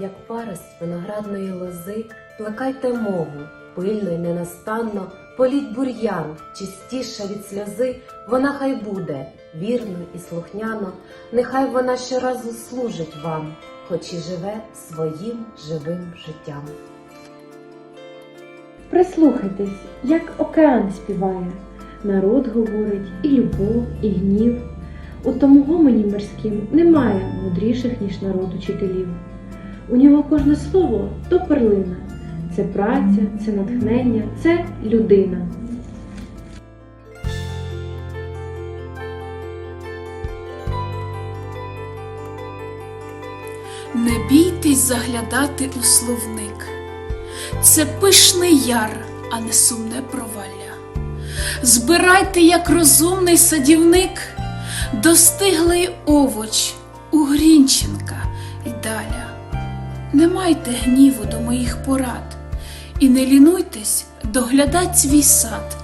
як парость виноградної лози, плекайте мову, пильно й ненастанно, політь бур'ян, чистіша від сльози, вона хай буде, вірно і слухняно, нехай вона щоразу служить вам, хоч і живе своїм живим життям. Прислухайтесь, як океан співає, народ говорить і любов, і гнів. У тому гомоні морським немає мудріших, ніж народ учителів. У нього кожне слово то перлина, це праця, це натхнення, це людина. Не бійтесь заглядати у словник. Це пишний яр, а не сумне провалля. Збирайте, як розумний садівник, достиглий овоч у даля. Не майте гніву до моїх порад і не лінуйтесь доглядать свій сад.